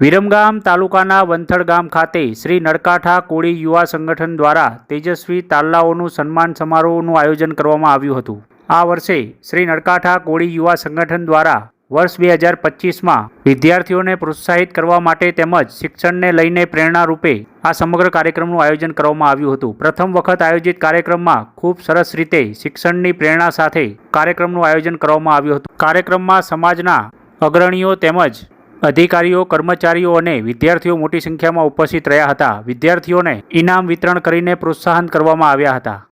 વિરમગામ તાલુકાના વંથડ ગામ ખાતે શ્રી નડકાઠા કોળી યુવા સંગઠન દ્વારા તેજસ્વી તાલ્લાઓનું સન્માન સમારોહનું આયોજન કરવામાં આવ્યું હતું. આ વર્ષે શ્રી નડકાઠા કોળી યુવા સંગઠન દ્વારા વર્ષ બે હજાર પચીસમાં વિદ્યાર્થીઓને પ્રોત્સાહિત કરવા માટે તેમજ શિક્ષણને લઈને પ્રેરણા રૂપે આ સમગ્ર કાર્યક્રમનું આયોજન કરવામાં આવ્યું હતું. પ્રથમ વખત આયોજિત કાર્યક્રમમાં ખૂબ સરસ રીતે શિક્ષણની પ્રેરણા સાથે કાર્યક્રમનું આયોજન કરવામાં આવ્યું હતું. કાર્યક્રમમાં સમાજના અગ્રણીઓ તેમજ અધિકારીઓ, કર્મચારીઓ અને વિદ્યાર્થીઓ મોટી સંખ્યામાં ઉપસ્થિત રહ્યા હતા. વિદ્યાર્થીઓને ઇનામ વિતરણ કરીને પ્રોત્સાહન કરવામાં આવ્યા હતા.